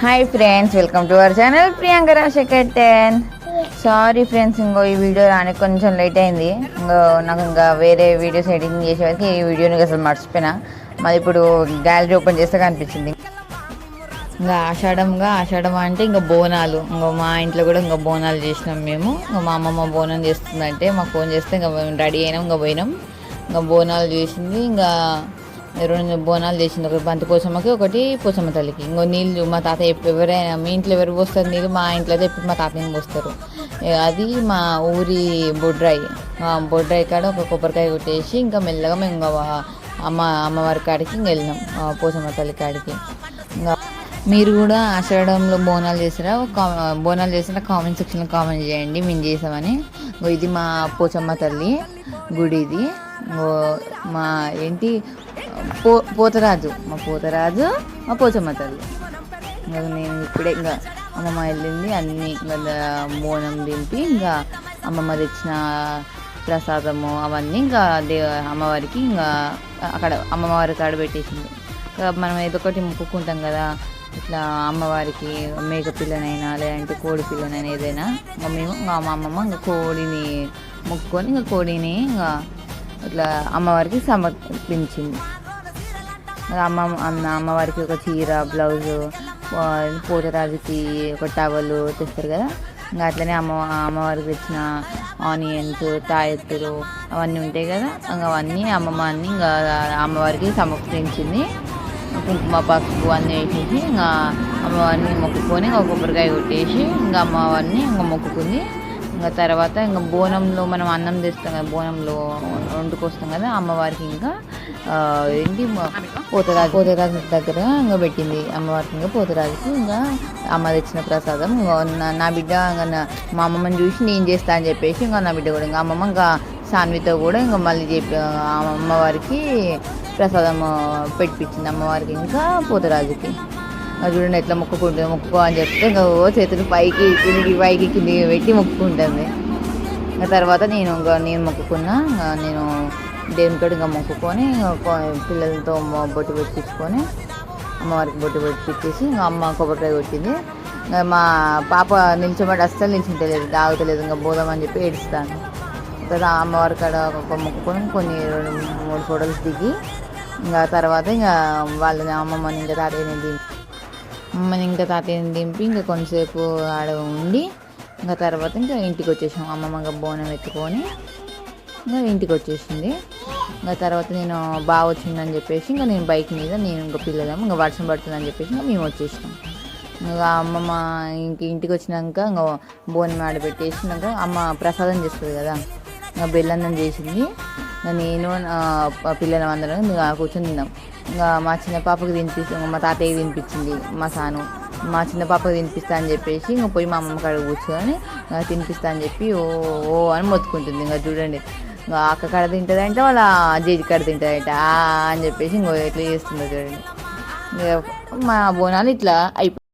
Hi friends welcome to our channel Priyanka Rajasekhar ten sorry friends ఇంకో ఈ video రానికి కొంచెం లేట్ అయింది. ఇంకో నాకు ఇంకా వేరే వీడియోస్ ఎడిటింగ్ చేసేవారికి ఈ వీడియోని అసలు మర్చిపోయినా. మరి ఇప్పుడు గ్యాలరీ ఓపెన్ చేస్తే కనిపించింది. ఇంకా ఆషాఢంగా ఆషాఢం అంటే ఇంకా బోనాలు. ఇంకా మా ఇంట్లో కూడా ఇంకా బోనాలు చేసినాం మేము. ఇంకా మా అమ్మమ్మ బోనం చేస్తుందంటే మాకు ఫోన్ చేస్తే ఇంకా రెడీ అయినాం ఇంకా పోయినాం. ఇంకా బోనాలు చేసింది ఇంకా రెండు బోనాలు చేసింది ఒకటి బంతి పోసమ్మకి ఒకటి పోసమ్మ తల్లికి. ఇంకో నీళ్ళు మా తాత ఎవరైనా మీ ఇంట్లో ఎవరు పోస్తారు నీళ్ళు? మా ఇంట్లో అయితే ఎప్పుడు మా తాతయ్య పోస్తారు. అది మా ఊరి బొడ్రాయి. బొడ్రాయి కాడ ఒక కొబ్బరికాయ కొట్టేసి ఇంకా మెల్లగా మేము ఇంకా అమ్మ అమ్మవారి కాడికి ఇంక వెళ్ళినాం. పోసమ్మ తల్లి కాడికి. ఇంకా మీరు కూడా ఆషాఢంలో బోనాలు చేసారా కా- బోనాలు చేసినా కామెంట్ సెక్షన్లో కామెంట్ చేయండి. మేము చేసామని ఇది మా పోచమ్మ తల్లి గుడి ఇది మా ఏంటి? పో పోతరాజు. మా పోతరాజు మా పోచమ్మ తల్లి ఇంకా నేను ఇప్పుడే ఇంకా అమ్మమ్మ వెళ్ళింది అన్నీ ఇంకా మోనం బోనం దింపి ఇంకా అమ్మమ్మ తెచ్చిన ప్రసాదము అవన్నీ ఇంకా దే అమ్మవారికి ఇంకా అక్కడ అమ్మవారి కాడ పెట్టేసింది. మనం ఏదో ఒకటి మొక్కుకుంటాం కదా ఇట్లా అమ్మవారికి మేక పిల్లనైనా లేదంటే కోడి పిల్లనైనా ఏదైనా ఇంకా మేము ఇంకా మా అమ్మమ్మ ఇంకా కోడిని మొక్కుకొని ఇంకా కోడిని ఇంకా ఇట్లా అమ్మవారికి సమర్పించింది. మరి అమ్మ అన్న అమ్మవారికి ఒక చీర బ్లౌజు పోతరాజుకి ఒక టవలు తెస్తారు కదా. ఇంకా అట్లనే అమ్మ అమ్మవారికి తెచ్చిన ఆనియన్స్ తాయెత్తులు అవన్నీ ఉంటాయి కదా. ఇంకా అవన్నీ అమ్మమ్మ అన్ని ఇంకా అమ్మవారికి సమర్పించింది. కుంకుమ పసుపు అన్నీ వేసేసి ఇంకా అమ్మవారిని మొక్కుకొని ఇంకా కొబ్బరికాయ కొట్టేసి ఇంకా అమ్మవారిని ఇంకా మొక్కుకుంది. ఇంకా తర్వాత ఇంకా బోనంలో మనం అన్నం తెస్తాం కదా బోనంలో వండుకొస్తాం కదా అమ్మవారికి ఇంకా ఏంటి పోతరాజు పోతరాజు దగ్గర ఇంకా పెట్టింది. అమ్మవారికి ఇంకా పోతరాజుకి ఇంకా అమ్మ తెచ్చిన ప్రసాదం. ఇంకా నా- బిడ్డ ఇంకా నా- మా అమ్మమ్మని చూసి నేను చేస్తా అని చెప్పేసి ఇంకా నా బిడ్డ కూడా ఇంకా అమ్మమ్మ ఇంకా సాన్వితో కూడా ఇంకా మళ్ళీ చెప్పి ఆ అమ్మవారికి ప్రసాదం పెట్టించింది అమ్మవారికి ఇంకా పోతరాజుకి. చూడండి ఎట్లా మొక్కుకుంటుంది మొక్కుకో అని చెప్తే ఇంకా ఓ చేతులు పైకి కిందికి పైకి కిందికి పెట్టి మొక్కుకుంటుంది. ఇంకా తర్వాత నేను ఇంకా నేను మొక్కుకున్నా నేను దేవునితో ఇంకా మొక్కుకొని పిల్లలతో బొట్టు పెట్టించుకొని అమ్మవారికి బొట్టు పెట్టించేసి ఇంకా అమ్మ కొబ్బరికాయ కొట్టింది. ఇంకా మా పాప నిల్చోబడి అస్సలు నిల్చుంటలేదు తాగుతలేదు ఇంకా పోదామని చెప్పి ఏడుస్తాను కదా అమ్మవారి కాడ ఒక మొక్కుకొని కొన్ని రెండు మూడు ఫోటోలు దిగి ఇంకా తర్వాత ఇంకా వాళ్ళని అమ్మమ్మని ఇంకా తాతయ్యని దింపి అమ్మని ఇంకా తాతయ్యని దింపి ఇంకా కొంతసేపు ఆడ ఉండి ఇంకా తర్వాత ఇంకా ఇంటికి వచ్చేసాం అమ్మమ్మ ఇంకా బోనం ఎత్తుకొని ఇంకా ఇంటికి వచ్చేసింది. ఇంకా తర్వాత నేను బాగా వచ్చిందని చెప్పేసి ఇంకా నేను బైక్ మీద నేను ఇంకా పిల్లలేము ఇంకా వర్షం పడుతుందని చెప్పేసి ఇంకా మేము వచ్చేసినాం. ఇంకా అమ్మమ్మ ఇంక ఇంటికి వచ్చినాక ఇంకా బోనం ఆడబెట్టేసినాక అమ్మ ప్రసాదం చేస్తుంది కదా ఇంకా బెల్లన్నం చేసింది. ఇంకా నేను నా పిల్లలం అందరం ఇంకా కూర్చొని తిన్నాం. ఇంకా మా చిన్న పాపకి తినిపిస్తే ఇంకా మా తాతయ్యకి తినిపించింది మా సాను. మా చిన్న పాపకి తినిపిస్తా అని చెప్పేసి ఇంకా పోయి మా అమ్మమ్మ కాడ కూర్చొని ఇంకా తినిపిస్తా అని చెప్పి ఓ ఓ అని మొత్తుకుంటుంది. ఇంకా చూడండి ఇంకా అక్క కాడ తింటుందంటే వాళ్ళ జేజి కాడ తింటుందంట అని చెప్పేసి ఇంకో ఎట్లా చేస్తుందో చూడండి. ఇంకా మా బోనాలు ఇట్లా అయిపోయి